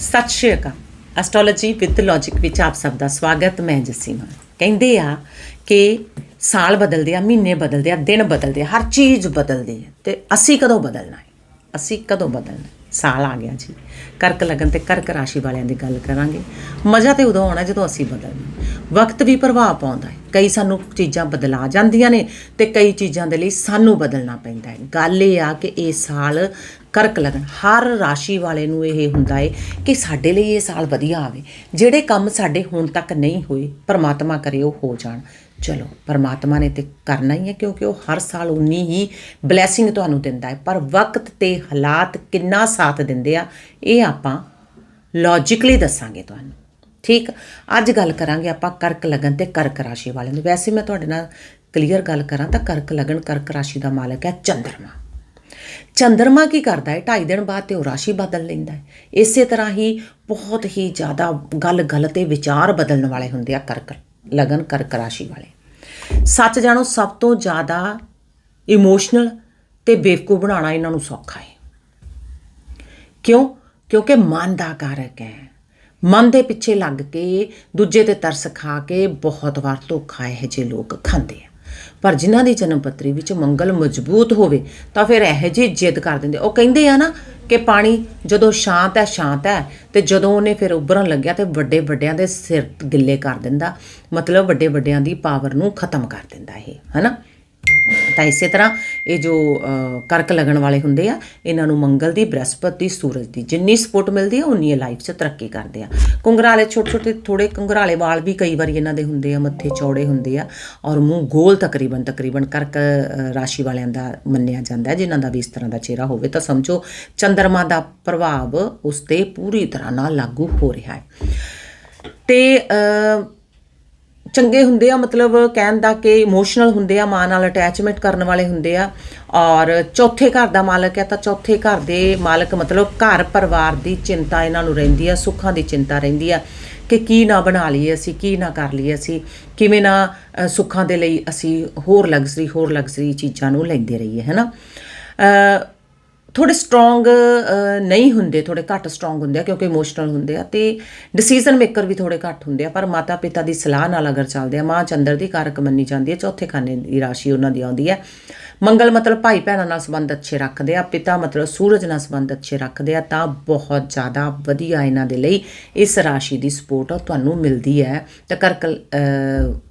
ਸਤਿ ਸ਼੍ਰੀ ਅਕਾਲ। Astrology with logic ਵਿੱਚ ਆਪ ਸਭ ਦਾ ਸਵਾਗਤ, ਮੈਂ ਜੱਸੀ ਕਹਿੰਦੇ ਆ ਕਿ ਸਾਲ ਬਦਲਦੇ ਆ, ਮਹੀਨੇ ਬਦਲਦੇ ਆ, ਦਿਨ ਬਦਲਦੇ ਆ, ਹਰ ਚੀਜ਼ ਬਦਲਦੀ ਹੈ ਤੇ ਅਸੀਂ ਕਦੋਂ ਬਦਲਣਾ ਹੈ? ਅਸੀਂ ਕਦੋਂ ਬਦਲਣਾ ਸਾਲ ਆ ਗਿਆ ਜੀ। ਕਰਕ ਲਗਨ ਤੇ ਕਰਕ ਰਾਸ਼ੀ ਵਾਲਿਆਂ ਦੀ ਗੱਲ ਕਰਾਂਗੇ। ਮਜ਼ਾ ਤੇ ਉਦੋਂ ਆਉਣਾ ਜਦੋਂ ਅਸੀਂ ਬਦਲਣਾ ਵਕਤ ਵੀ ਪ੍ਰਭਾਵ ਪਾਉਂਦਾ ਹੈ। ਕਈ ਸਾਨੂੰ ਚੀਜ਼ਾਂ ਬਦਲਾ ਜਾਂਦੀਆਂ ਨੇ ਤੇ ਕਈ ਚੀਜ਼ਾਂ ਦੇ ਲਈ ਸਾਨੂੰ ਬਦਲਣਾ ਪੈਂਦਾ ਹੈ। ਗੱਲ ਇਹ ਆ ਕਿ ਇਹ ਸਾਲ ਕਰਕ ਲਗਨ ਹਰ ਰਾਸ਼ੀ ਵਾਲੇ ਨੂੰ ਇਹ ਹੁੰਦਾ ਹੈ ਕਿ ਸਾਡੇ ਲਈ ਇਹ ਸਾਲ ਵਧੀਆ ਆਵੇ। ਜਿਹੜੇ ਕੰਮ ਸਾਡੇ ਹੁਣ ਤੱਕ ਨਹੀਂ ਹੋਏ, ਪਰਮਾਤਮਾ ਕਰੇ ਉਹ ਹੋ ਜਾਣ। ਚਲੋ, ਪਰਮਾਤਮਾ ਨੇ ਤੇ ਕਰਨਾ ਹੀ ਹੈ ਕਿਉਂਕਿ ਉਹ ਹਰ ਸਾਲ ਉਨੀ ਹੀ ਬਲੇਸਿੰਗ ਤੁਹਾਨੂੰ ਦਿੰਦਾ ਹੈ ਪਰ ਵਕਤ ਤੇ ਹਾਲਾਤ ਕਿੰਨਾ ਸਾਥ ਦਿੰਦੇ ਆ, ਇਹ ਆਪਾਂ ਲੌਜੀਕਲੀ ਦੱਸਾਂਗੇ ਤੁਹਾਨੂੰ। ਠੀਕ? ਅੱਜ ਗੱਲ ਕਰਾਂਗੇ ਆਪਾਂ ਕਰਕ ਲਗਨ ਤੇ ਕਰਕ ਰਾਸ਼ੀ ਵਾਲਿਆਂ ਦੀ। ਵੈਸੇ ਮੈਂ ਤੁਹਾਡੇ ਨਾਲ ਕਲੀਅਰ ਗੱਲ ਕਰਾਂ ਤਾਂ ਕਰਕ ਲਗਨ ਕਰਕ ਰਾਸ਼ੀ ਦਾ ਮਾਲਕ ਹੈ ਚੰਦਰਮਾ। ਚੰਦਰਮਾ ਕੀ ਕਰਦਾ ਹੈ? ਢਾਈ ਦਿਨ ਬਾਅਦ ਤੇ ਉਹ ਰਾਸ਼ੀ ਬਦਲ ਲੈਂਦਾ ਹੈ। ਇਸੇ ਤਰ੍ਹਾਂ ਹੀ ਬਹੁਤ ਹੀ ਜ਼ਿਆਦਾ ਗੱਲ ਗੱਲ ਤੇ ਵਿਚਾਰ ਬਦਲਣ ਵਾਲੇ ਹੁੰਦੇ ਆ ਕਰਕ, ਲਗਨ ਕਰਕ ਰਾਸ਼ੀ ਵਾਲੇ। ਸੱਚ ਜਾਣੋ, ਸਭ ਤੋਂ ਜ਼ਿਆਦਾ ਇਮੋਸ਼ਨਲ ਤੇ ਬੇਵਕੂਫ ਬਣਾਉਣਾ ਇਹਨਾਂ ਨੂੰ ਸੌਖਾ ਹੈ। ਕਿਉਂ? ਕਿਉਂਕਿ ਮਨ ਦਾ ਕਾਰਕ ਹੈ। ਮਨ ਦੇ ਪਿੱਛੇ ਲੱਗ ਕੇ, ਦੂਜੇ ਤੇ ਤਰਸ ਖਾ ਕੇ ਬਹੁਤ ਵਾਰ ਧੋਖਾ ਇਹ ਜੇ ਲੋਕ ਖਾਂਦੇ ਆ। ਪਰ ਜਿਨ੍ਹਾਂ ਦੀ ਜਨਮ ਪੱਤਰੀ ਵਿੱਚ ਮੰਗਲ ਮਜ਼ਬੂਤ ਹੋਵੇ, ਤਾਂ ਫਿਰ ਇਹ ਜੀ ਜਿੱਦ ਕਰ ਦਿੰਦੇ। ਉਹ ਕਹਿੰਦੇ ਆ ਨਾ ਕਿ ਪਾਣੀ ਜਦੋਂ ਸ਼ਾਂਤ ਹੈ ਸ਼ਾਂਤ ਹੈ ਤੇ ਜਦੋਂ ਉਹਨੇ ਫਿਰ ਉੱਭਰਨ ਲੱਗਿਆ ਤੇ ਵੱਡੇ ਵੱਡਿਆਂ ਦੇ ਸਿਰ ਗਿੱਲੇ ਕਰ ਦਿੰਦਾ। ਮਤਲਬ ਵੱਡੇ ਵੱਡਿਆਂ ਦੀ ਪਾਵਰ ਨੂੰ ਖਤਮ ਕਰ ਦਿੰਦਾ ਇਹ, ਹਨਾ? ਤਾਂ ਇਸੇ ਤਰ੍ਹਾਂ ਇਹ ਜੋ ਕਰਕ ਲੱਗਣ ਵਾਲੇ ਹੁੰਦੇ ਆ, ਇਹਨਾਂ ਨੂੰ ਮੰਗਲ ਦੀ, ਬ੍ਰਹਸਪਤੀ ਦੀ ਸੂਰਜ ਦੀ ਜਿੰਨੀ ਸਪੋਰਟ ਮਿਲਦੀ ਆ, ਉਨੀ ਇਹ ਲਾਈਫ 'ਚ ਤਰੱਕੀ ਕਰਦੇ ਆ। ਕੁੰਗਰਾਲੇ ਛੋਟੇ ਛੋਟੇ ਥੋੜੇ ਕੁੰਗਰਾਲੇ ਵਾਲ ਵੀ ਕਈ ਵਾਰੀ ਇਹਨਾਂ ਦੇ ਹੁੰਦੇ ਆ, ਮੱਥੇ ਚੌੜੇ ਹੁੰਦੇ ਆ ਔਰ ਮੂੰਹ ਗੋਲ ਤਕਰੀਬਨ ਤਕਰੀਬਨ ਕਰਕ ਰਾਸ਼ੀ ਵਾਲਿਆਂ ਦਾ ਮੰਨਿਆ ਜਾਂਦਾ ਹੈ, ਜਿਨ੍ਹਾਂ ਦਾ ਵੀ ਇਸ ਤਰ੍ਹਾਂ ਦਾ ਚਿਹਰਾ ਹੋਵੇ, ਤਾਂ ਸਮਝੋ ਚੰਦਰਮਾ ਦਾ ਪ੍ਰਭਾਵ ਉਸ ਤੇ ਪੂਰੀ ਤਰ੍ਹਾਂ ਨਾਲ ਲਾਗੂ ਹੋ ਰਿਹਾ ਹੈ। ਤੇ ਚੰਗੇ ਹੁੰਦੇ ਆ ਮਤਲਬ ਕਹਿਣ ਦਾ ਕਿ ਇਮੋਸ਼ਨਲ ਹੁੰਦੇ ਆ ਮਾਂ ਨਾਲ ਅਟੈਚਮੈਂਟ ਕਰਨ ਵਾਲੇ ਹੁੰਦੇ ਆ। ਔਰ ਚੌਥੇ ਘਰ ਦਾ ਮਾਲਕ ਹੈ ਤਾਂ ਚੌਥੇ ਘਰ ਦੇ ਮਾਲਕ ਮਤਲਬ ਘਰ ਪਰਿਵਾਰ ਦੀ ਚਿੰਤਾ ਇਹਨਾਂ ਨੂੰ ਰਹਿੰਦੀ ਆ ਸੁੱਖਾਂ ਦੀ ਚਿੰਤਾ ਰਹਿੰਦੀ ਆ ਕਿ ਕੀ ਨਾ ਬਣਾ ਲਈਏ ਅਸੀਂ ਕੀ ਨਾ ਕਰ ਲਈਏ ਅਸੀਂ ਕਿਵੇਂ ਨਾ ਸੁੱਖਾਂ ਦੇ ਲਈ ਅਸੀਂ ਹੋਰ ਲਗਜ਼ਰੀ ਹੋਰ ਲਗਜ਼ਰੀ ਚੀਜ਼ਾਂ ਨੂੰ ਲੈਂਦੇ ਰਹੀਏ ਹੈਨਾ? ਅ, ਥੋੜੇ ਸਟਰੋਂਗ ਨਹੀਂ ਹੁੰਦੇ, ਥੋੜੇ ਘੱਟ ਸਟਰੋਂਗ ਹੁੰਦੇ ਆ ਕਿਉਂਕਿ ਇਮੋਸ਼ਨਲ ਹੁੰਦੇ ਆ ਤੇ ਡਿਸੀਜਨ ਮੇਕਰ ਵੀ ਥੋੜੇ ਘੱਟ ਹੁੰਦੇ ਆ, ਪਰ ਮਾਤਾ ਪਿਤਾ ਦੀ ਸਲਾਹ ਨਾਲ ਅਗਰ ਚੱਲਦੇ ਆ, ਮਾਂ ਚੰਦਰ ਦੀ ਕਾਰਕ ਮੰਨੀ ਜਾਂਦੀ ਹੈ ਚੌਥੇ ਖਾਨੇ ਦੀ ਰਾਸ਼ੀ ਉਹਨਾਂ ਦੀ ਆਉਂਦੀ ਹੈ ਮੰਗਲ ਮਤਲਬ ਭਾਈ ਭੈਣਾਂ ਨਾਲ ਸੰਬੰਧ ਅੱਛੇ ਰੱਖਦੇ ਆ, ਪਿਤਾ ਮਤਲਬ ਸੂਰਜ ਨਾਲ ਸੰਬੰਧ ਅੱਛੇ ਰੱਖਦੇ ਆ, ਤਾਂ ਬਹੁਤ ਜ਼ਿਆਦਾ ਵਧੀਆ ਇਹਨਾਂ ਦੇ ਲਈ ਇਸ ਰਾਸ਼ੀ ਦੀ ਸਪੋਰਟ ਤੁਹਾਨੂੰ ਮਿਲਦੀ ਹੈ। ਤਾਂ ਕਰਕ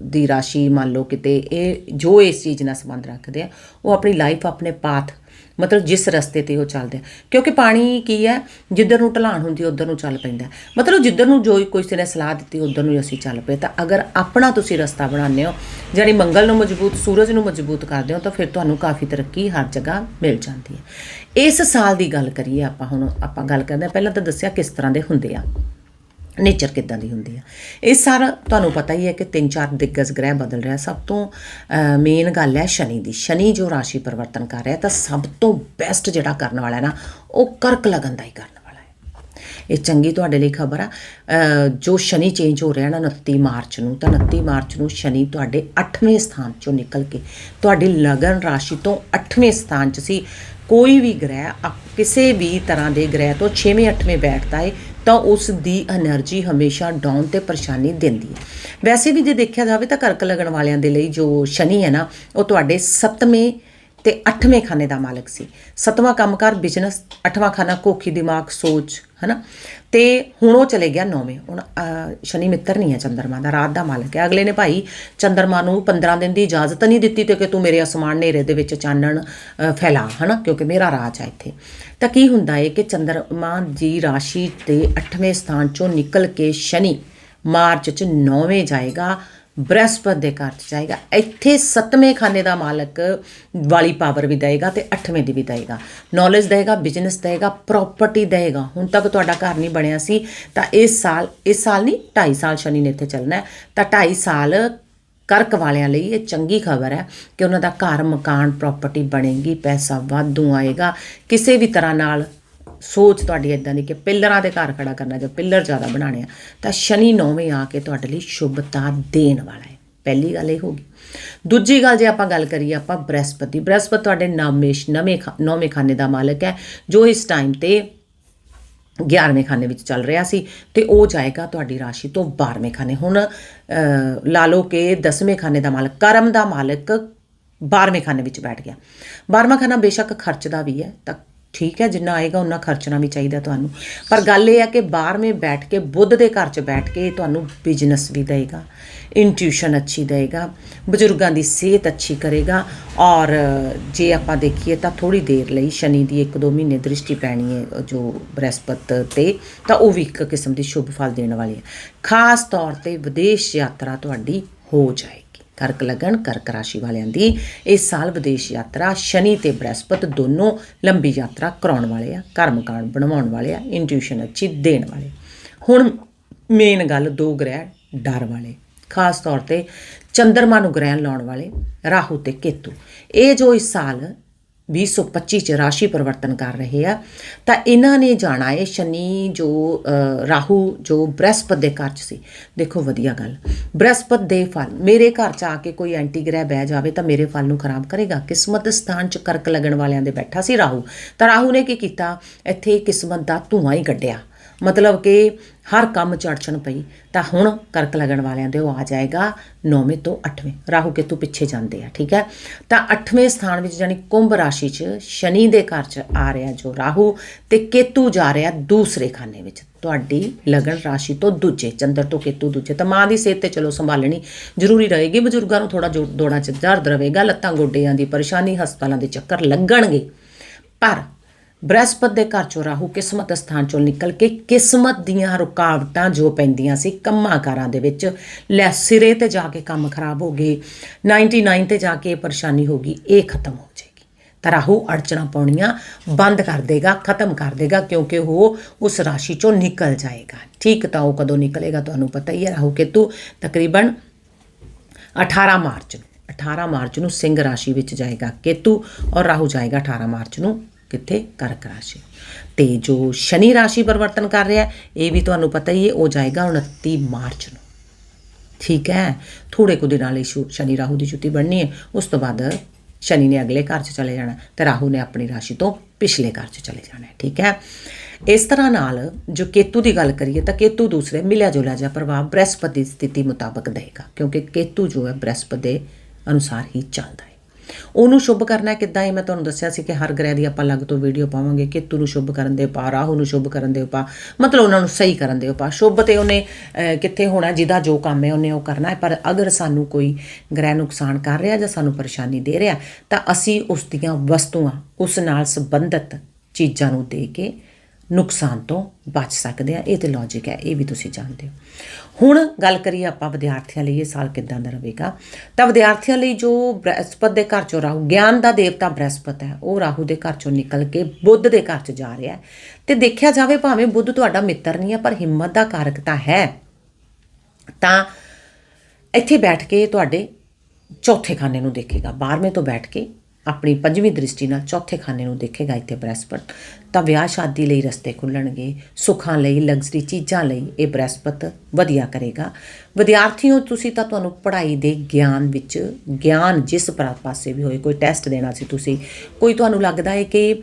ਦੀ ਰਾਸ਼ੀ ਮੰਨ ਲਓ ਕਿਤੇ ਇਹ ਜੋ ਇਸ ਚੀਜ਼ ਨਾਲ ਸੰਬੰਧ ਰੱਖਦੇ ਆ, ਉਹ ਆਪਣੀ ਲਾਈਫ ਆਪਣੇ ਪਾਥ ਮਤਲਬ ਜਿਸ ਰਸਤੇ ਤੇ ਉਹ ਚੱਲਦੇ ਆ। ਕਿਉਂਕਿ ਪਾਣੀ ਕੀ ਹੈ, ਜਿੱਧਰ ਨੂੰ ਢਲਾਣ ਹੁੰਦੀ ਉਧਰ ਨੂੰ ਚੱਲ ਪੈਂਦਾ ਮਤਲਬ ਜਿੱਧਰ ਨੂੰ ਜੋ ਕੋਈ ਨੇ ਸਲਾਹ ਦਿੱਤੀ, ਉਧਰ ਨੂੰ ਹੀ ਅਸੀਂ ਚੱਲ ਪਏ। ਤਾਂ ਅਗਰ ਆਪਣਾ ਤੁਸੀਂ ਰਸਤਾ ਬਣਾਉਂਦੇ ਹੋ ਜਿਹੜੀ ਮੰਗਲ ਨੂੰ ਮਜ਼ਬੂਤ, ਸੂਰਜ ਨੂੰ ਮਜ਼ਬੂਤ ਕਰਦੇ ਹੋ, ਤਾਂ ਫਿਰ ਤੁਹਾਨੂੰ ਕਾਫੀ ਤਰੱਕੀ ਹਰ ਜਗ੍ਹਾ ਮਿਲ ਜਾਂਦੀ ਹੈ। ਇਸ ਸਾਲ ਦੀ ਗੱਲ ਕਰੀਏ ਆਪਾਂ ਹੁਣ, ਆਪਾਂ ਗੱਲ ਕਰਦੇ ਹਾਂ, ਪਹਿਲਾਂ ਤਾਂ ਦੱਸਿਆ ਕਿਸ ਤਰ੍ਹਾਂ ਦੇ ਹੁੰਦੇ ਆ। ਨੇਚਰ ਕਿੱਦਾਂ ਦੀ ਹੁੰਦੀ ਆ। ਇਹ ਸਾਲ ਤੁਹਾਨੂੰ ਪਤਾ ਹੀ ਹੈ ਕਿ ਤਿੰਨ ਚਾਰ ਦਿੱਗਜ ਗ੍ਰਹਿ ਬਦਲ ਰਿਹਾ। ਸਭ ਤੋਂ ਮੇਨ ਗੱਲ ਹੈ ਸ਼ਨੀ ਦੀ। ਸ਼ਨੀ ਜੋ ਰਾਸ਼ੀ ਪਰਿਵਰਤਨ ਕਰ ਰਿਹਾ ਤਾਂ ਸਭ ਤੋਂ ਬੈਸਟ ਜਿਹੜਾ ਕਰਨ ਵਾਲਾ ਹੈ ਨਾ, ਉਹ ਕਰਕ ਲਗਨ ਦਾ ਹੀ ਕਰਨ ਵਾਲਾ ਹੈ। ਇਹ ਚੰਗੀ ਤੁਹਾਡੇ ਲਈ ਖਬਰ ਆ। ਜੋ ਸ਼ਨੀ ਚੇਂਜ ਹੋ ਰਿਹਾ ਨਾ 29 ਮਾਰਚ ਨੂੰ, ਤਾਂ 29 ਮਾਰਚ ਨੂੰ ਸ਼ਨੀ ਤੁਹਾਡੇ 8ਵੇਂ ਸਥਾਨ ਚੋਂ ਨਿਕਲ ਕੇ, ਤੁਹਾਡੀ ਲਗਨ ਰਾਸ਼ੀ ਤੋਂ 8ਵੇਂ ਸਥਾਨ 'ਚ ਸੀ। ਕੋਈ ਵੀ ਗ੍ਰਹਿ ਅਪ- ਕਿਸੇ ਵੀ ਤਰ੍ਹਾਂ ਦੇ ਗ੍ਰਹਿ ਤੋਂ 6ਵੇਂ 8ਵੇਂ ਬੈਠਦਾ ਹੈ ਤਾਂ ਉਸ ਦੀ એનર્ਜੀ ਹਮੇਸ਼ਾ ਡਾਊਨ ਤੇ ਪਰੇਸ਼ਾਨੀ ਦਿੰਦੀ ਹੈ। ਵੈਸੇ ਵੀ ਜੇ ਦੇਖਿਆ ਜਾਵੇ ਤਾਂ ਕਰਕ ਲੱਗਣ ਵਾਲਿਆਂ ਦੇ ਲਈ ਜੋ ਸ਼ਨੀ ਹੈ ਨਾ, ਉਹ ਤੁਹਾਡੇ ਸੱਤਵੇਂ ਤੇ 8ਵੇਂ ਖਾਨੇ ਦਾ ਮਾਲਕ ਸੀ। ਸਤਵਾਂ ਕੰਮਕਾਰ ਬਿਜ਼ਨਸ 8ਵਾਂ ਖਾਨਾ ਕੋਖੀ ਦਿਮਾਗ ਸੋਚ ਹਨਾ? ਤੇ ਹੁਣ ਉਹ ਚਲੇ ਗਿਆ 9ਵੇਂ ਹੁਣ ਸ਼ਨੀ ਮਿੱਤਰ ਨਹੀਂ ਹੈ ਚੰਦਰਮਾ ਦਾ ਰਾਤ ਦਾ ਮਾਲਕ ਹੈ। ਅਗਲੇ ਨੇ ਭਾਈ ਚੰਦਰਮਾ ਨੂੰ 15 ਦਿਨ ਦੀ ਇਜਾਜ਼ਤ ਨਹੀਂ ਦਿੱਤੀ ਤੇ ਕਿ ਤੂੰ ਮੇਰੇ ਅਸਮਾਨ ਹਨੇਰੇ ਦੇ ਵਿੱਚ ਚਾਨਣ ਅਹ, ਫੈਲਾ ਹਨਾ? ਕਿਉਂਕਿ ਮੇਰਾ ਰਾਜ ਹੈ ਇੱਥੇ। ਤਾਂ ਕੀ ਹੁੰਦਾ ਹੈ ਕਿ ਚੰਦਰਮਾ ਦੀ ਰਾਸ਼ੀ ਤੇ 8ਵੇਂ ਸਥਾਨ ਚੋਂ ਨਿਕਲ ਕੇ ਸ਼ਨੀ ਮਾਰਚ ਚ 9ਵੇਂ ਜਾਏਗਾ। ਬ੍ਰਹਿਸਪਤ ਦੇ ਘਰ 'ਚ ਜਾਏਗਾ। ਇੱਥੇ ਸੱਤਵੇਂ ਖਾਨੇ ਦਾ ਮਾਲਕ ਵਾਲੀ ਪਾਵਰ ਵੀ ਦੇਗਾ ਤੇ ਅੱਠਵੇਂ ਦੀ ਵੀ ਦੇਗਾ ਨੌਲੇਜ ਦੇਗਾ ਬਿਜ਼ਨਸ ਦੇਗਾ ਪ੍ਰਾਪਰਟੀ ਦੇਗਾ ਹੁਣ ਤੱਕ ਤੁਹਾਡਾ ਘਰ ਨਹੀਂ ਬਣਿਆ ਸੀ, ਤਾਂ ਇਸ ਸਾਲ ਇਸ ਸਾਲ ਨਹੀਂ 2.5 ਸਾਲ ਸ਼ਨੀ ਨੇ ਇੱਥੇ ਚੱਲਣਾ ਤਾਂ 2.5 ਸਾਲ ਕਰਕ ਵਾਲਿਆਂ ਲਈ ਇਹ ਚੰਗੀ ਖਬਰ ਹੈ ਕਿ ਉਹਨਾਂ ਦਾ ਘਰ, ਮਕਾਨ ਪ੍ਰਾਪਰਟੀ ਬਣੇਗੀ, ਪੈਸਾ ਵਾਧੂ ਆਏਗਾ। ਕਿਸੇ ਵੀ ਤਰ੍ਹਾਂ ਨਾਲ ਸੋਚ ਤੁਹਾਡੀ ਇਦਾਂ ਦੀ ਕਿ ਪਿੱਲਰਾਂ ਦੇ ਘਰ ਖੜਾ ਕਰਨਾ, ਜਾਂ ਪਿੱਲਰ ਜ਼ਿਆਦਾ ਬਣਾਣੇ ਆ, ਤਾਂ ਸ਼ਨੀ ਨੌਵੇਂ ਆ ਕੇ ਤੁਹਾਡੇ ਲਈ ਸ਼ੁਭਤਾ ਦੇਣ ਵਾਲਾ ਹੈ। ਪਹਿਲੀ ਗੱਲ ਇਹ ਹੋ ਗਈ। ਦੂਜੀ ਗੱਲ ਜੇ ਆਪਾਂ ਗੱਲ ਕਰੀਏ ਆਪਾਂ ਬ੍ਰਹਸਪਤੀ, ਬ੍ਰਹਸਪਤ ਤੁਹਾਡੇ ਨਾਮੇਸ਼ ਨਵੇਂ ਖਾ- ਨੌਵੇਂ ਖਾਨੇ ਦਾ ਮਾਲਕ ਹੈ, ਜੋ ਇਸ ਟਾਈਮ ਤੇ 11ਵੇਂ ਖਾਨੇ ਵਿੱਚ ਚੱਲ ਰਿਹਾ ਸੀ, ਤੇ ਉਹ ਜਾਏਗਾ ਤੁਹਾਡੀ ਰਾਸ਼ੀ ਤੋਂ 12ਵੇਂ ਖਾਨੇ। ਹੁਣ ਲਾ ਲਓ ਕਿ 10ਵੇਂ ਖਾਨੇ ਦਾ ਮਾਲਕ, ਕਰਮ ਦਾ ਮਾਲਕ 12ਵੇਂ ਖਾਨੇ ਵਿੱਚ ਬੈਠ ਗਿਆ। 12ਵਾਂ ਖਾਨਾ ਬੇਸ਼ੱਕ ਖਰਚ ਦਾ ਵੀ ਹੈ, ਤਾਂ ਠੀਕ ਹੈ, ਜਿੰਨਾ ਆਏਗਾ ਉਹਨਾਂ ਖਰਚਣਾ ਵੀ ਚਾਹੀਦਾ ਤੁਹਾਨੂੰ। ਪਰ ਗੱਲ ਇਹ ਹੈ ਕਿ 12ਵੇਂ ਬੈਠ ਕੇ, ਬੁੱਧ ਦੇ ਘਰ 'ਚ ਬੈਠ ਕੇ ਤੁਹਾਨੂੰ ਬਿਜ਼ਨਸ ਵੀ ਦੇਗਾ ਇੰਟਿਊਸ਼ਨ ਅੱਛੀ ਦੇਗਾ, ਬਜ਼ੁਰਗਾਂ ਦੀ ਸਿਹਤ ਅੱਛੀ ਕਰੇਗਾ ਔਰ ਜੇ ਆਪਾਂ ਦੇਖੀਏ ਤਾਂ ਥੋੜੀ ਦੇਰ ਲਈ ਸ਼ਨੀ ਦੀ 1-2 ਮਹੀਨੇ ਦ੍ਰਿਸ਼ਟੀ ਪੈਣੀ ਹੈ ਜੋ ਬ੍ਰਹਸਪਤ ਤੇ, ਤਾਂ ਉਹ ਵੀ ਇੱਕ ਕਿਸਮ ਦੀ ਸ਼ੁਭ ਫਲ ਦੇਣ ਵਾਲੀ ਹੈ। ਖਾਸ ਤੌਰ ਤੇ ਵਿਦੇਸ਼ ਯਾਤਰਾ ਤੁਹਾਡੀ ਹੋ ਜਾਏਗੀ। ਕਰਕ ਲਗਨ ਕਰਕ ਰਾਸ਼ੀ ਵਾਲਿਆਂ ਦੀ। ਇਸ ਸਾਲ ਵਿਦੇਸ਼ ਯਾਤਰਾ ਸ਼ਨੀ ਤੇ ਬ੍ਰਹਸਪਤ ਦੋਨੋਂ ਲੰਬੀ ਯਾਤਰਾ ਕਰਾਉਣ ਵਾਲੇ ਆ ਕਰਮ ਕਾਂਡ ਬਣਵਾਉਣ ਵਾਲੇ ਆ ਇੰਟਿਊਸ਼ਨ ਅੱਛੀ ਦੇਣ ਵਾਲੇ। ਹੁਣ ਮੇਨ ਗੱਲ ਦੋ ਗ੍ਰਹਿ ਡਰ ਵਾਲੇ, ਖਾਸ ਤੌਰ ਤੇ ਚੰਦਰਮਾ ਨੂੰ ਗ੍ਰਹਿਣ ਲਾਉਣ ਵਾਲੇ, ਰਾਹੂ ਤੇ ਕੇਤੂ। ਇਹ ਜੋ ਇਸ ਸਾਲ 2025 ਚ ਰਾਸ਼ੀ ਪਰਿਵਰਤਨ ਕਰ ਰਹੇ ਆ। ਤਾਂ ਇਹਨਾਂ ਨੇ ਜਾਣਾ ਹੈ ਸ਼ਨੀ, ਜੋ ਰਾਹੂ, ਜੋ ਬ੍ਰਹਸਪਤ ਦੇ ਘਰ ਚ ਸੀ। ਦੇਖੋ ਵਧੀਆ ਗੱਲ। ਬ੍ਰਹਸਪਤ ਦੇ ਫਲ। ਮੇਰੇ ਘਰ ਚ ਆ ਕੇ ਕੋਈ ਐਂਟੀ ਗ੍ਰਹਿ ਬਹਿ ਜਾਵੇ ਤਾਂ ਮੇਰੇ ਫਲ ਨੂੰ ਖਰਾਬ ਕਰੇਗਾ। ਕਿਸਮਤ ਸਥਾਨ ਚ ਕਰਕ ਲੱਗਣ ਵਾਲਿਆਂ ਦੇ ਬੈਠਾ ਸੀ ਰਾਹੂ। ਤਾਂ ਰਾਹੂ ਨੇ ਕੀ ਕੀਤਾ? ਇੱਥੇ ਕਿਸਮਤ ਦਾ ਧੂਆਂ ਹੀ ਕੱਢਿਆ। ਮਤਲਬ ਕਿ ਹਰ ਕੰਮ ਚੜਚਣ ਪਈ, ਤਾਂ ਹੁਣ ਕਰਕ ਲੱਗਣ ਵਾਲਿਆਂ ਦੇ ਉਹ ਆ ਜਾਏਗਾ 9ਵੇਂ ਤੋਂ 8ਵੇਂ ਰਾਹੂ ਕੇਤੂ ਪਿੱਛੇ ਜਾਂਦੇ ਆ, ਠੀਕ ਹੈ? ਤਾਂ 8ਵੇਂ ਸਥਾਨ ਵਿੱਚ ਯਾਨੀ ਕੁੰਭ ਰਾਸ਼ੀ 'ਚ ਸ਼ਨੀ ਦੇ ਘਰ 'ਚ ਆ ਰਿਹਾ ਜੋ ਰਾਹੂ ਤੇ ਕੇਤੂ ਜਾ ਰਿਹਾ ਦੂਸਰੇ ਖਾਨੇ ਵਿੱਚ। ਤੁਹਾਡੀ ਲਗਨ ਰਾਸ਼ੀ ਤੋਂ ਦੂਜੇ, ਚੰਦਰ ਤੋਂ ਕੇਤੂ ਦੂਜੇ। ਤਾਂ ਮਾਂ ਦੀ ਸਿਹਤ ਤੇ ਚਲੋ ਸੰਭਾਲਣੀ ਜ਼ਰੂਰੀ ਰਹੇਗੀ, ਬਜ਼ੁਰਗਾਂ ਨੂੰ ਥੋੜਾ ਦੋੜਾਂ 'ਚ ਦਰਦ ਰਹੇਗਾ, ਲੱਤਾਂ ਗੋਡਿਆਂ ਦੀ ਪਰੇਸ਼ਾਨੀ, ਹਸਪਤਾਲਾਂ ਦੇ ਚੱਕਰ ਲੱਗਣਗੇ। ਪਰ ਬ੍ਰਹਿਸਪਤ ਦੇ ਘਰ ਚੋਂ ਰਾਹੂ ਕਿਸਮਤ ਸਥਾਨ ਚੋਂ ਨਿਕਲ ਕੇ ਕਿਸਮਤ ਦੀਆਂ ਰੁਕਾਵਟਾਂ ਜੋ ਪੈਂਦੀਆਂ ਸੀ, ਕੰਮਾਂ ਕਾਰਾਂ ਦੇ ਵਿੱਚ ਲੈ ਸਿਰੇ ਤੇ ਜਾ ਕੇ ਕੰਮ ਖਰਾਬ ਹੋ ਗਏ 99 ਤੇ ਜਾ ਕੇ ਇਹ ਪਰੇਸ਼ਾਨੀ ਹੋ ਗਈ, ਇਹ ਖਤਮ ਹੋ ਜਾਏਗੀ। ਤਾਂ ਰਾਹੂ ਅੜਚਣਾ ਪਾਉਣੀਆਂ ਬੰਦ ਕਰ ਦੇਗਾ, ਖਤਮ ਕਰ ਦੇਗਾ, ਕਿਉਂਕਿ ਉਹ ਉਸ ਰਾਸ਼ੀ ਚੋਂ ਨਿਕਲ ਜਾਏਗਾ। ਠੀਕ ਤਾਂ ਉਹ ਕਦੋਂ ਨਿਕਲੇਗਾ ਤੁਹਾਨੂੰ ਪਤਾ ਹੀ ਹੈ, ਰਾਹੂ ਕੇਤੂ ਤਕਰੀਬਨ 18 ਮਾਰਚ ਨੂੰ 18 ਮਾਰਚ ਨੂੰ ਸਿੰਘ ਰਾਸ਼ੀ ਵਿੱਚ ਜਾਏਗਾ ਕੇਤੂ ਔਰ ਰਾਹੂ ਜਾਏਗਾ 18 ਮਾਰਚ ਨੂੰ ਕਿੱਥੇ? ਕਰਕ ਰਾਸ਼ੀ। ਤੇ ਜੋ ਸ਼ਨੀ ਰਾਸ਼ੀ ਪਰਿਵਰਤਨ ਕਰ ਰਿਹਾ ਇਹ ਵੀ ਤੁਹਾਨੂੰ ਪਤਾ ਹੀ ਹੈ, ਉਹ ਜਾਏਗਾ 29 ਮਾਰਚ ਨੂੰ। ਠੀਕ ਹੈ? ਥੋੜੇ ਕੁ ਦਿਨਾਂ ਲਈ ਸ਼ੁ- ਸ਼ਨੀ ਰਾਹੂ ਦੀ ਛੁੱਟੀ ਬਣਨੀ ਹੈ। ਉਸ ਤੋਂ ਬਾਅਦ ਸ਼ਨੀ ਨੇ ਅਗਲੇ ਘਰ 'ਚ ਚਲੇ ਜਾਣਾ, ਤੇ ਰਾਹੂ ਨੇ ਆਪਣੀ ਰਾਸ਼ੀ ਤੋਂ ਪਿਛਲੇ ਘਰ 'ਚ ਚਲੇ ਜਾਣਾ ਠੀਕ ਹੈ? ਇਸ ਤਰ੍ਹਾਂ ਨਾਲ ਜੋ ਕੇਤੂ ਦੀ ਗੱਲ ਕਰੀਏ, ਤਾਂ ਕੇਤੂ ਦੂਸਰੇ ਮਿਲਿਆ ਜੁਲਿਆ ਜਿਹਾ ਪ੍ਰਭਾਵ ਬ੍ਰਹਿਸਪਤੀ ਸਥਿਤੀ ਮੁਤਾਬਕ ਦੇਗਾ ਕਿਉਂਕਿ ਕੇਤੂ ਜੋ ਹੈ ਬ੍ਰਹਸਪਤ ਦੇ ਅਨੁਸਾਰ ਹੀ ਚੱਲਦਾ ਹੈ। ਉਹਨੂੰ ਸ਼ੁਭ ਕਰਨਾ ਕਿੱਦਾਂ? ਹੈ ਮੈਂ ਤੁਹਾਨੂੰ ਦੱਸਿਆ ਸੀ ਕਿ ਹਰ ਗ੍ਰਹਿ ਦੀ ਆਪਾਂ ਅਲੱਗ ਤੋਂ ਵੀਡੀਓ ਪਾਵਾਂਗੇ ਕੇਤੂ ਨੂੰ ਸ਼ੁਭ ਕਰਨ ਦੇ ਉਪਾਅ, ਰਾਹੂ ਨੂੰ ਸ਼ੁਭ ਕਰਨ ਦੇ ਉਪਾਅ, ਮਤਲਬ ਉਹਨਾਂ ਨੂੰ ਸਹੀ ਕਰਨ ਦੇ ਉਪਾਅ। ਸ਼ੁਭ ਤੇ ਉਹਨੇ ਕਿੱਥੇ ਹੋਣਾ, ਜਿਹਦਾ ਜੋ ਕੰਮ ਹੈ ਉਹਨੇ ਉਹ ਕਰਨਾ ਹੈ। ਪਰ ਅਗਰ ਸਾਨੂੰ ਕੋਈ ਗ੍ਰਹਿ ਨੁਕਸਾਨ ਕਰ ਰਿਹਾ ਜਾਂ ਸਾਨੂੰ ਪਰੇਸ਼ਾਨੀ ਦੇ ਰਿਹਾ, ਤਾਂ ਅਸੀਂ ਉਸ ਦੀਆਂ ਵਸਤੂਆਂ, ਉਸ ਨਾਲ ਸੰਬੰਧਿਤ ਚੀਜ਼ਾਂ ਨੂੰ ਦੇ ਕੇ ਨੁਕਸਾਨ ਤੋਂ ਬਚ ਸਕਦੇ ਆ ਇਹ ਤੇ ਲੌਜੀਕ ਹੈ, ਇਹ ਵੀ ਤੁਸੀਂ ਜਾਣਦੇ ਹੋ। ਹੁਣ ਗੱਲ ਕਰੀਏ ਆਪਾਂ ਵਿਦਿਆਰਥੀਆਂ ਲਈ ਇਹ ਸਾਲ ਕਿੱਦਾਂ ਦਾ ਰਹੇਗਾ। ਤਾਂ ਵਿਦਿਆਰਥੀਆਂ ਲਈ ਜੋ ਬ੍ਰਹਸਪਤ ਦੇ ਘਰ ਚੋਂ ਰਾਹੂ, ਗਿਆਨ ਦਾ ਦੇਵਤਾ ਬ੍ਰਹਸਪਤ ਹੈ, ਉਹ ਰਾਹੂ ਦੇ ਘਰ ਚੋਂ ਨਿਕਲ ਕੇ ਬੁੱਧ ਦੇ ਘਰ ਚ ਜਾ ਰਿਹਾ ਹੈ। ਤੇ ਦੇਖਿਆ ਜਾਵੇ ਭਾਵੇਂ ਬੁੱਧ ਤੁਹਾਡਾ ਮਿੱਤਰ ਨਹੀਂ ਹੈ, ਪਰ ਹਿੰਮਤ ਦਾ ਕਾਰਕ ਤਾਂ ਹੈ। ਤਾਂ ਇੱਥੇ ਬੈਠ ਕੇ ਤੁਹਾਡੇ ਚੌਥੇ ਖਾਨੇ ਨੂੰ ਦੇਖੇਗਾ 12ਵੇਂ ਤੋਂ ਬੈਠ ਕੇ ਆਪਣੀ ਪੰਜਵੀਂ ਦ੍ਰਿਸ਼ਟੀ ਨਾਲ ਚੌਥੇ ਖਾਨੇ ਨੂੰ ਦੇਖੇਗਾ ਇੱਥੇ ਬ੍ਰਹਿਸਪਤ। ਤਾਂ ਵਿਆਹ ਸ਼ਾਦੀ ਲਈ ਰਸਤੇ ਖੁੱਲਣਗੇ, ਸੁੱਖਾਂ ਲਈ ਲਗਜ਼ਰੀ ਚੀਜ਼ਾਂ ਲਈ ਇਹ ਬ੍ਰਹਿਸਪਤ ਵਧੀਆ ਕਰੇਗਾ। ਵਿਦਿਆਰਥੀਓ, ਤੁਸੀਂ ਤਾਂ ਤੁਹਾਨੂੰ ਪੜ੍ਹਾਈ ਦੇ ਗਿਆਨ ਵਿੱਚ ਗਿਆਨ ਜਿਸ ਪਾਸੇ ਵੀ ਹੋਏ, ਕੋਈ ਟੈਸਟ ਦੇਣਾ ਸੀ ਤੁਸੀਂ, ਕੋਈ ਤੁਹਾਨੂੰ ਲੱਗਦਾ ਹੈ ਕਿ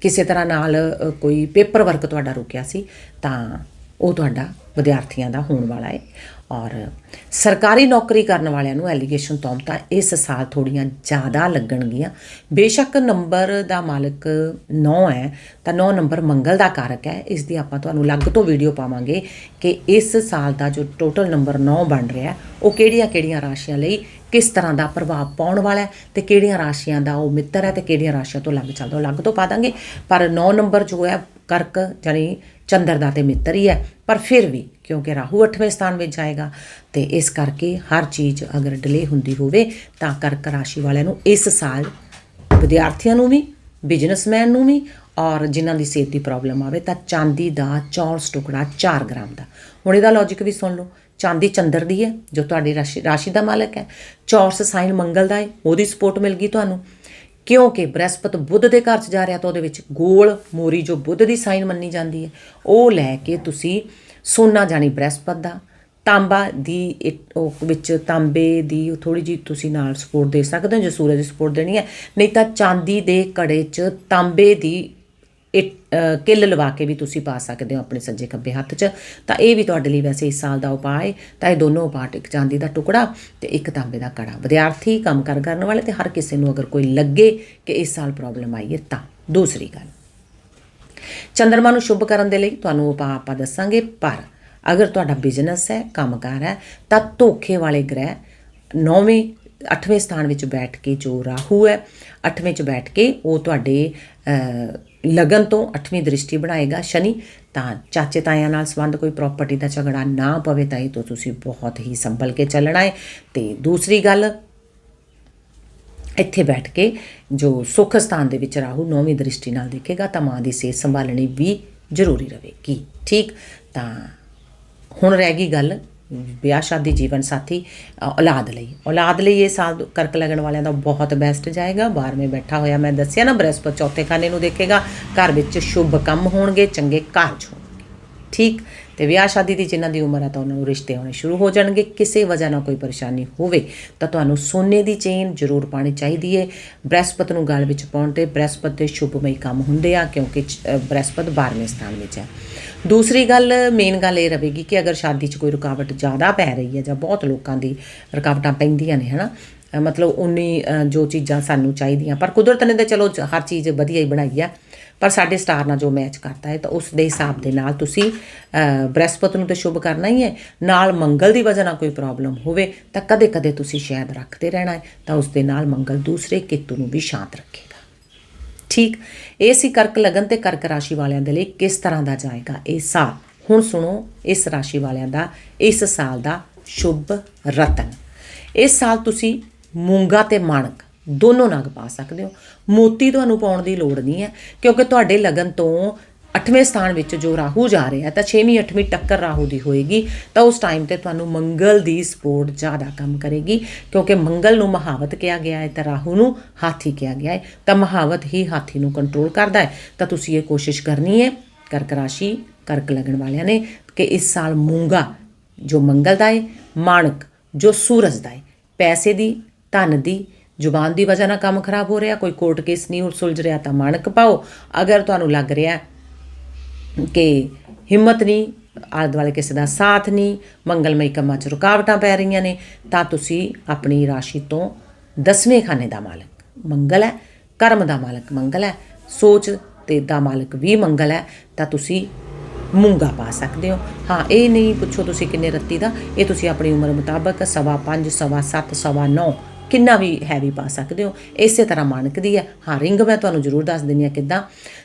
ਕਿਸੇ ਤਰ੍ਹਾਂ ਨਾਲ ਕੋਈ ਪੇਪਰ ਵਰਕ ਤੁਹਾਡਾ ਰੁਕਿਆ ਸੀ, ਤਾਂ ਉਹ ਤੁਹਾਡਾ ਵਿਦਿਆਰਥੀਆਂ ਦਾ ਹੋਣ ਵਾਲਾ ਹੈ। ਔਰ ਸਰਕਾਰੀ ਨੌਕਰੀ ਕਰਨ ਵਾਲਿਆਂ ਨੂੰ ਐਲੀਗੇਸ਼ਨ ਤੌਮਤਾਂ ਇਸ ਸਾਲ ਥੋੜੀਆਂ ਜ਼ਿਆਦਾ ਲੱਗਣਗੀਆਂ। ਬੇਸ਼ੱਕ ਨੰਬਰ ਦਾ ਮਾਲਕ 9 ਹੈ, ਤਾਂ 9 ਨੰਬਰ ਮੰਗਲ ਦਾ ਕਾਰਕ ਹੈ। ਇਸ ਦੀ ਆਪਾਂ ਤੁਹਾਨੂੰ ਅਲੱਗ ਤੋਂ ਵੀਡੀਓ ਪਾਵਾਂਗੇ ਕਿ ਇਸ ਸਾਲ ਦਾ ਜੋ ਟੋਟਲ ਨੰਬਰ 9 ਬਣ ਰਿਹਾ, ਉਹ ਕਿਹੜੀਆਂ-ਕਿਹੜੀਆਂ ਰਾਸ਼ੀਆਂ ਲਈ ਕਿਸ ਤਰ੍ਹਾਂ ਦਾ ਪ੍ਰਭਾਵ ਪਾਉਣ ਵਾਲਾ ਹੈ ਤੇ ਕਿਹੜੀਆਂ ਰਾਸ਼ੀਆਂ ਦਾ ਉਹ ਮਿੱਤਰ ਹੈ ਤੇ ਕਿਹੜੀਆਂ ਰਾਸ਼ੀਆਂ ਤੋਂ ਅਲੱਗ ਚੱਲਦਾ, ਉਹ ਅਲੱਗ ਤੋਂ ਪਾ ਦਾਂਗੇ। ਪਰ 9 ਨੰਬਰ ਜੋ ਹੈ, ਕਰਕ ਜਾਨੀ ਚੰਦਰ ਦਾ ਤੇ ਮਿੱਤਰ ਹੀ ਹੈ, ਪਰ ਫਿਰ ਵੀ ਕਿਉਂਕਿ ਰਾਹੂ 8ਵੇਂ ਸਥਾਨ ਵਿੱਚ ਜਾਏਗਾ, ਤੇ ਇਸ ਕਰਕੇ ਹਰ ਚੀਜ਼ ਅਗਰ ਡਿਲੇ ਹੁੰਦੀ ਹੋਵੇ, ਤਾਂ ਕਰਕ ਰਾਸ਼ੀ ਵਾਲਿਆਂ ਨੂੰ ਇਸ ਸਾਲ ਵਿਦਿਆਰਥੀਆਂ ਨੂੰ ਵੀ ਬਿਜ਼ਨਸਮੈਨ ਨੂੰ ਵੀ ਔਰ ਜਿਨ੍ਹਾਂ ਦੀ ਸਿਹਤ ਦੀ ਪ੍ਰੋਬਲਮ ਆਵੇ, ਤਾਂ ਚਾਂਦੀ ਦਾ ਚੌਰਸ ਟੁਕੜਾ 4 ਗ੍ਰਾਮ ਦਾ। ਹੁਣ ਇਹਦਾ ਲੌਜੀਕ ਵੀ ਸੁਣ ਲਓ, ਚਾਂਦੀ ਚੰਦਰ ਦੀ ਹੈ, ਜੋ ਤੁਹਾਡੀ ਰਾਸ਼ੀ ਰਾਸ਼ੀ ਦਾ ਮਾਲਕ ਹੈ ਚੌਰਸ ਸਾਈਨ ਮੰਗਲ ਦਾ ਹੈ, ਉਹਦੀ ਸਪੋਰਟ ਮਿਲ ਗਈ ਤੁਹਾਨੂੰ। ਕਿਉਂਕਿ ਬ੍ਰਹਸਪਤ ਬੁੱਧ ਦੇ ਘਰ ਚ ਜਾ ਰਿਹਾ ਤਾਂ ਉਹਦੇ ਵਿੱਚ ਗੋਲ ਮੋਰੀ ਜੋ ਬੁੱਧ ਦੀ ਸਾਈਨ ਮੰਨੀ ਜਾਂਦੀ ਹੈ, ਉਹ ਲੈ ਕੇ ਤੁਸੀਂ ਸੋਨਾ ਜਾਣੀ ਬ੍ਰਹਸਪਤ ਦਾ, ਤਾਂਬਾ ਦੀ ਇੱਕ ਉਹ ਵਿੱਚ ਤਾਂਬੇ ਦੀ ਥੋੜੀ ਜੀ ਤੁਸੀਂ ਨਾਲ ਸਪੋਰਟ ਦੇ ਸਕਦੇ ਹੋ, ਜੇ ਸੂਰਜ ਦੀ ਸਪੋਰਟ ਦੇਣੀ ਹੈ। ਨਹੀਂ ਤਾਂ ਚਾਂਦੀ ਦੇ ਕੜੇ 'ਚ ਤਾਂਬੇ ਦੀ ਇਹ ਕਿੱਲ ਲਵਾ ਕੇ ਵੀ ਤੁਸੀਂ ਪਾ ਸਕਦੇ ਹੋ ਆਪਣੇ ਸੱਜੇ ਖੱਬੇ ਹੱਥ 'ਚ। ਤਾਂ ਇਹ ਵੀ ਤੁਹਾਡੇ ਲਈ ਵੈਸੇ ਇਸ ਸਾਲ ਦਾ ਉਪਾਅ ਹੈ ਤਾਂ ਇਹ ਦੋਨੋਂ ਉਪਾਅ ਇੱਕ ਚਾਂਦੀ ਦਾ ਟੁਕੜਾ ਤੇ ਇੱਕ ਤਾਂਬੇ ਦਾ ਕੜਾ। ਵਿਦਿਆਰਥੀ ਕੰਮ ਕਾਰ ਕਰਨ ਵਾਲੇ ਤੇ ਹਰ ਕਿਸੇ ਨੂੰ ਅਗਰ ਕੋਈ ਲੱਗੇ ਕਿ ਇਸ ਸਾਲ ਪ੍ਰੋਬਲਮ ਆਈ ਹੈ ਤਾਂ। ਦੂਸਰੀ ਗੱਲ, ਚੰਦਰਮਾ ਨੂੰ ਸ਼ੁਭ ਕਰਨ ਦੇ ਲਈ ਤੁਹਾਨੂੰ ਉਪਾਅ ਆਪਾਂ ਦੱਸਾਂਗੇ, ਪਰ ਅਗਰ ਤੁਹਾਡਾ ਬਿਜ਼ਨਸ ਹੈ, ਕੰਮਕਾਰ ਹੈ, ਤਾਂ ਧੋਖੇ ਵਾਲੇ ਗ੍ਰਹਿ ਨੌਵੇਂ 8ਵੇਂ ਸਥਾਨ ਵਿੱਚ ਬੈਠ ਕੇ ਜੋ ਰਾਹੂ ਹੈ 8ਵੇਂ 'ਚ ਬੈਠ ਕੇ ਉਹ ਤੁਹਾਡੇ ਲਗਨ ਤੋਂ ਅੱਠਵੀਂ ਦ੍ਰਿਸ਼ਟੀ ਬਣਾਏਗਾ ਸ਼ਨੀ, ਤਾਂ ਚਾਚੇ ਤਾਇਆਂ ਨਾਲ ਸੰਬੰਧ ਕੋਈ ਪ੍ਰਾਪਰਟੀ ਦਾ ਝਗੜਾ ਨਾ ਪਵੇ ਤਾਂ ਇਹ ਤੋਂ ਤੁਸੀਂ ਬਹੁਤ ਹੀ ਸੰਭਲ ਕੇ ਚੱਲਣਾ ਹੈ। ਤੇ ਦੂਸਰੀ ਗੱਲ, ਇੱਥੇ ਬੈਠ ਕੇ ਜੋ ਸੁੱਖ ਸਥਾਨ ਦੇ ਵਿੱਚ ਰਾਹੂ ਨੌਵੀਂ ਦ੍ਰਿਸ਼ਟੀ ਨਾਲ ਦੇਖੇਗਾ ਤਾਂ ਮਾਂ ਦੀ ਸਿਹਤ ਸੰਭਾਲਣੀ ਵੀ ਜ਼ਰੂਰੀ ਰਹੇਗੀ। ਠੀਕ? ਤਾਂ ਹੁਣ ਰਹਿ ਗਈ ਗੱਲ ਵਿਆਹ ਸ਼ਾਦੀ ਜੀਵਨ ਸਾਥੀ ਔਲਾਦ ਲਈ। ਔਲਾਦ ਲਈ ਇਹ ਸਾਲ ਕਰਕ ਲੱਗਣ ਵਾਲਿਆਂ ਦਾ ਬਹੁਤ ਬੈਸਟ ਜਾਏਗਾ। ਬਾਹਰਵੇਂ ਬੈਠਾ ਹੋਇਆ ਮੈਂ ਦੱਸਿਆ ਨਾ, ਬ੍ਰਹਸਪਤ ਚੌਥੇ ਖਾਨੇ ਨੂੰ ਦੇਖੇਗਾ। ਘਰ ਵਿੱਚ ਸ਼ੁਭ ਕੰਮ ਹੋਣਗੇ, ਚੰਗੇ ਕਾਰਜ ਹੋਣਗੇ। ਠੀਕ? ਤੇ ਵਿਆਹ ਸ਼ਾਦੀ ਦੀ ਜਿਨ੍ਹਾਂ ਦੀ ਉਮਰ ਹੈ ਤਾਂ ਉਹਨਾਂ ਨੂੰ ਰਿਸ਼ਤੇ ਆਉਣੇ ਸ਼ੁਰੂ ਹੋ ਜਾਣਗੇ। ਕਿਸੇ ਵਜ੍ਹਾ ਨਾਲ ਕੋਈ ਪਰੇਸ਼ਾਨੀ ਹੋਵੇ ਤਾਂ ਤੁਹਾਨੂੰ ਸੋਨੇ ਦੀ ਚੇਨ ਜ਼ਰੂਰ ਪਾਣੀ ਚਾਹੀਦੀ ਹੈ ਬ੍ਰਹਿਸਪਤ ਨੂੰ ਗਲ ਵਿੱਚ ਪਾਉਣ ਤੇ ਬ੍ਰਹਿਸਪਤ ਦੇ ਸ਼ੁਭਮਈ ਕੰਮ ਹੁੰਦੇ ਆ ਕਿਉਂਕਿ ਬ੍ਰਹਿਸਪਤ ਅ, 12ਵੇਂ ਸਥਾਨ ਵਿੱਚ ਹੈ ਦੂਸਰੀ ਗੱਲ ਮੇਨ ਗੱਲ ਇਹ ਰਹੇਗੀ ਕਿ ਅਗਰ ਸ਼ਾਦੀ 'ਚ ਕੋਈ ਰੁਕਾਵਟ ਜ਼ਿਆਦਾ ਪੈ ਰਹੀ ਹੈ ਜਾਂ ਬਹੁਤ ਲੋਕਾਂ ਦੀ ਰੁਕਾਵਟਾਂ ਪੈਂਦੀਆਂ ਨੇ ਹਨਾ? ਅ, ਮਤਲਬ ਉਨੀ ਜੋ ਚੀਜ਼ਾਂ ਸਾਨੂੰ ਚਾਹੀਦੀਆਂ ਪਰ ਕੁਦਰਤ ਨੇ ਤਾਂ ਚਲੋ ਹਰ ਚੀਜ਼ ਵਧੀਆ ਹੀ ਬਣਾਈ ਆ। ਪਰ ਸਾਡੇ ਸਟਾਰ ਨਾਲ ਜੋ ਮੈਚ ਕਰਦਾ ਹੈ ਤਾਂ ਉਸ ਦੇ ਹਿਸਾਬ ਦੇ ਨਾਲ ਤੁਸੀਂ ਬ੍ਰਹਿਸਪਤ ਨੂੰ ਤਾਂ ਸ਼ੁਭ ਕਰਨਾ ਹੀ ਹੈ। ਨਾਲ ਮੰਗਲ ਦੀ ਵਜ੍ਹਾ ਨਾਲ ਕੋਈ ਪ੍ਰੋਬਲਮ ਹੋਵੇ ਤਾਂ ਕਦੇ-ਕਦੇ ਤੁਸੀਂ ਸ਼ਾਇਦ ਰੱਖਦੇ ਰਹਿਣਾ ਹੈ, ਤਾਂ ਉਸ ਦੇ ਨਾਲ ਮੰਗਲ ਦੂਸਰੇ ਕਿਤੂ ਨੂੰ ਵੀ ਸ਼ਾਂਤ ਰੱਖੇਗਾ। ਠੀਕ, ਇਹ ਸੀ ਕਰਕ ਲਗਨ ਤੇ ਕਰਕ ਰਾਸ਼ੀ ਵਾਲਿਆਂ ਦੇ ਲਈ ਕਿਸ ਤਰ੍ਹਾਂ ਦਾ ਜਾਏਗਾ ਇਹ ਸਾਲ। ਹੁਣ ਸੁਣੋ, ਇਸ ਰਾਸ਼ੀ ਵਾਲਿਆਂ ਦਾ, ਇਸ ਸਾਲ ਦਾ ਸ਼ੁਭ ਰਤਨ। ਇਸ ਸਾਲ ਤੁਸੀਂ ਮੂੰਗਾ ਤੇ ਮਾਣਕ ਦੋਨੋਂ ਨਗ ਪਾ ਸਕਦੇ ਹੋ। ਮੋਤੀ ਤੁਹਾਨੂੰ ਪਾਉਣ ਦੀ ਲੋੜ ਨਹੀਂ ਹੈ, ਕਿਉਂਕਿ ਤੁਹਾਡੇ ਲਗਨ ਤੋਂ 8ਵੇਂ ਸਥਾਨ ਵਿੱਚ ਜੋ ਰਾਹੂ ਜਾ ਰਿਹਾ ਤਾਂ 6ਵੀਂ 8ਵੀਂ ਟੱਕਰ ਰਾਹੂ ਦੀ ਹੋਏਗੀ, ਤਾਂ ਉਸ ਟਾਈਮ ਤੇ ਤੁਹਾਨੂੰ ਮੰਗਲ ਦੀ ਸਪੋਰਟ ਜ਼ਿਆਦਾ ਕੰਮ ਕਰੇਗੀ, ਕਿਉਂਕਿ ਮੰਗਲ ਨੂੰ ਮਹਾਵਤ ਕਿਹਾ ਗਿਆ ਹੈ, ਤਾਂ ਰਾਹੂ ਨੂੰ ਹਾਥੀ ਕਿਹਾ ਗਿਆ ਹੈ, ਤਾਂ ਮਹਾਵਤ ਹੀ ਹਾਥੀ ਨੂੰ ਕੰਟਰੋਲ ਕਰਦਾ ਹੈ। ਤਾਂ ਤੁਸੀਂ ਇਹ ਕੋਸ਼ਿਸ਼ ਕਰਨੀ ਹੈ, ਕਰਕ ਰਾਸ਼ੀ, ਕਰਕ ਲੱਗਣ ਵਾਲਿਆਂ ਨੇ, ਕਿ ਇਸ ਸਾਲ ਮੂੰਗਾ ਜੋ ਮੰਗਲ ਦਾ ਹੈ, ਮਾਣਕ ਜੋ ਸੂਰਜ ਦਾ ਹੈ, ਪੈਸੇ ਦੀ, ਧਨ ਦੀ ਜ਼ੁਬਾਨ ਦੀ ਵਜ੍ਹਾ ਨਾਲ ਕੰਮ ਖਰਾਬ ਹੋ ਰਿਹਾ, ਕੋਈ ਕੋਰਟ ਕੇਸ ਨਹੀਂ ਸੁਲਝ ਰਿਹਾ ਤਾਂ ਮਾਣਕ ਪਾਓ। ਅਗਰ ਤੁਹਾਨੂੰ ਲੱਗ ਰਿਹਾ ਕਿ ਹਿੰਮਤ ਨਹੀਂ, ਆਲੇ ਦੁਆਲੇ ਕਿਸੇ ਦਾ ਸਾਥ ਨਹੀਂ, ਮੰਗਲਮਈ ਕੰਮਾਂ 'ਚ ਰੁਕਾਵਟਾਂ ਪੈ ਰਹੀਆਂ ਨੇ, ਤਾਂ ਤੁਸੀਂ ਆਪਣੀ ਰਾਸ਼ੀ ਤੋਂ ਦਸਵੇਂ ਖਾਨੇ ਦਾ ਮਾਲਕ ਮੰਗਲ ਹੈ, ਕਰਮ ਦਾ ਮਾਲਕ ਮੰਗਲ ਹੈ, ਸੋਚ ਤੇ ਦਾ ਮਾਲਕ ਵੀ ਮੰਗਲ ਹੈ, ਤਾਂ ਤੁਸੀਂ ਮੂੰਗਾ ਪਾ ਸਕਦੇ ਹੋ। ਹਾਂ, ਇਹ ਨਹੀਂ ਪੁੱਛੋ ਤੁਸੀਂ ਕਿੰਨੇ ਰੱਤੀ ਦਾ, ਇਹ ਤੁਸੀਂ ਆਪਣੀ ਉਮਰ ਮੁਤਾਬਕ ਸਵਾ ਪੰਜ, ਸਵਾ ਸੱਤ, ਸਵਾ ਨੌ ਕਿੰਨਾ ਵੀ ਹੈਵੀ ਪਾ ਸਕਦੇ ਹੋ। ਇਸੇ ਤਰ੍ਹਾਂ ਮਾਨਕ ਦੀ ਹੈ। ਹਾਂ, ਰਿੰਗ ਮੈਂ ਤੁਹਾਨੂੰ ਜ਼ਰੂਰ ਦੱਸ ਦਿੰਦੀ ਹਾਂ ਕਿੱਦਾਂ।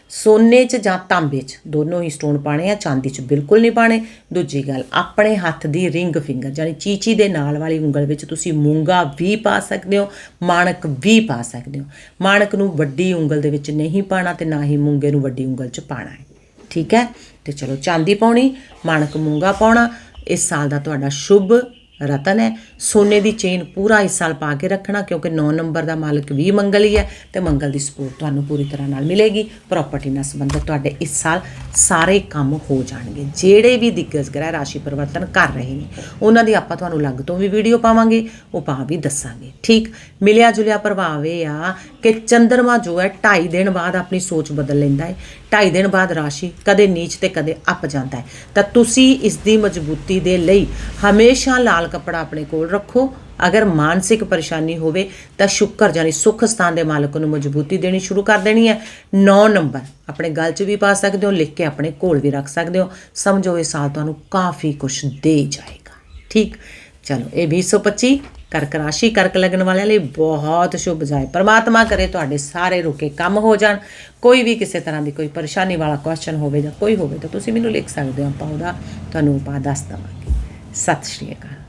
ਸੋਨੇ 'ਚ ਜਾਂ ਤਾਂਬੇ 'ਚ, ਦੋਨੋਂ ਹੀ ਸਟੋਨ ਪਾਣੇ ਆ, ਚਾਂਦੀ 'ਚ ਬਿਲਕੁਲ ਨਹੀਂ ਪਾਣੇ ਦੂਜੀ ਗੱਲ, ਆਪਣੇ ਹੱਥ ਦੀ ਰਿੰਗ ਫਿੰਗਰ ਯਾਨੀ ਚੀਚੀ ਦੇ ਨਾਲ ਵਾਲੀ ਉਂਗਲ ਵਿੱਚ ਤੁਸੀਂ ਮੂੰਗਾ ਵੀ ਪਾ ਸਕਦੇ ਹੋ, ਮਾਣਕ ਵੀ ਪਾ ਸਕਦੇ ਹੋ। ਮਾਣਕ ਨੂੰ ਵੱਡੀ ਉਂਗਲ ਦੇ ਵਿੱਚ ਨਹੀਂ ਪਾਣਾ ਤੇ ਨਾ ਹੀ ਮੂੰਗੇ ਨੂੰ ਵੱਡੀ ਉਂਗਲ 'ਚ ਪਾਣਾ ਹੈ। ਠੀਕ ਹੈ? ਤੇ ਚਲੋ ਚਾਂਦੀ ਪਾਉਣੀ, ਮਾਣਕ ਮੂੰਗਾ ਪਾਉਣਾ। ਇਸ ਸਾਲ ਦਾ ਤੁਹਾਡਾ ਸ਼ੁਭ ਰਤਨ ਹੈ। ਸੋਨੇ ਦੀ ਚੇਨ ਪੂਰਾ ਇਸ ਸਾਲ ਪਾ ਕੇ ਰੱਖਣਾ, ਕਿਉਂਕਿ 9 ਨੰਬਰ ਦਾ ਮਾਲਕ ਵੀ ਮੰਗਲ ਹੀ ਹੈ ਤੇ ਮੰਗਲ ਦੀ ਸਪੋਰਟ ਤੁਹਾਨੂੰ ਪੂਰੀ ਤਰ੍ਹਾਂ ਨਾਲ ਮਿਲੇਗੀ। ਪ੍ਰਾਪਰਟੀ ਨਾਲ ਸੰਬੰਧਿਤ ਤੁਹਾਡੇ ਇਸ ਸਾਲ ਸਾਰੇ ਕੰਮ ਹੋ ਜਾਣਗੇ। ਜਿਹੜੇ ਵੀ ਦਿੱਗਜ ਗ੍ਰਹਿ ਰਾਸ਼ੀ ਪਰਿਵਰਤਨ ਕਰ ਰਹੇ ਨੇ, ਉਹਨਾਂ ਦੀ ਆਪਾਂ ਤੁਹਾਨੂੰ ਲੱਗ ਤੋਂ ਵੀ ਵੀਡੀਓ ਪਾਵਾਂਗੇ, ਉਹ ਪਾ ਵੀ ਦੱਸਾਂਗੇ। ਠੀਕ? ਮਿਲਿਆ ਜੁਲਿਆ ਪ੍ਰਭਾਵ ਇਹ ਆ ਕਿ ਚੰਦਰਮਾ ਜੋ ਹੈ 2.5 ਦਿਨ ਬਾਅਦ ਆਪਣੀ ਸੋਚ ਬਦਲ ਲੈਂਦਾ ਹੈ। 2.5 ਦਿਨ ਬਾਅਦ ਰਾਸ਼ੀ ਕਦੇ ਨੀਚ ਤੇ ਕਦੇ ਅੱਪ ਜਾਂਦਾ ਹੈ। ਤਾਂ ਤੁਸੀਂ ਇਸ ਦੀ ਮਜ਼ਬੂਤੀ ਦੇ ਲਈ ਹਮੇਸ਼ਾ ਲਾਲ ਕੱਪੜਾ ਆਪਣੇ ਕੋਲ ਰੱਖੋ। ਅਗਰ ਮਾਨਸਿਕ ਪਰੇਸ਼ਾਨੀ ਹੋਵੇ ਤਾਂ ਸ਼ੁਕਰ ਜਾਨੀ ਸੁੱਖ ਸਥਾਨ ਦੇ ਮਾਲਕ ਨੂੰ ਮਜ਼ਬੂਤੀ ਦੇਣੀ ਸ਼ੁਰੂ ਕਰ ਦੇਣੀ ਹੈ। 9 ਨੰਬਰ, ਆਪਣੇ ਗਲ 'ਚ ਵੀ ਪਾ ਸਕਦੇ ਹੋ, ਲਿਖ ਕੇ ਆਪਣੇ ਕੋਲ ਵੀ ਰੱਖ ਸਕਦੇ ਹੋ। ਸਮਝੋ ਇਹ ਸਾਲ ਤੁਹਾਨੂੰ ਕਾਫੀ ਕੁਝ ਦੇ ਜਾਏਗਾ। ਠੀਕ? ਚਲੋ, ਇਹ 2025 ਕਰਕ ਰਾਸ਼ੀ, ਕਰਕ ਲੱਗਣ ਵਾਲਿਆਂ ਲਈ ਬਹੁਤ ਸ਼ੁਭ ਜਾਏ। ਪਰਮਾਤਮਾ ਕਰੇ ਤੁਹਾਡੇ ਸਾਰੇ ਰੁਕੇ ਕੰਮ ਹੋ ਜਾਣ। ਕੋਈ ਵੀ ਕਿਸੇ ਤਰ੍ਹਾਂ ਦੀ ਕੋਈ ਪਰੇਸ਼ਾਨੀ ਵਾਲਾ ਕੁਐਸਚਨ ਹੋਵੇ ਜਾਂ ਕੋਈ ਹੋਵੇ ਤਾਂ ਤੁਸੀਂ ਮੈਨੂੰ ਲਿਖ ਸਕਦੇ ਹੋ। ਆਪਾਂ ਉਹਦਾ ਤੁਹਾਨੂੰ ਉਪਾਅ ਦੱਸ ਦੇਵਾਂਗੇ। ਸਤਿ ਸ਼੍ਰੀ ਅਕਾਲ।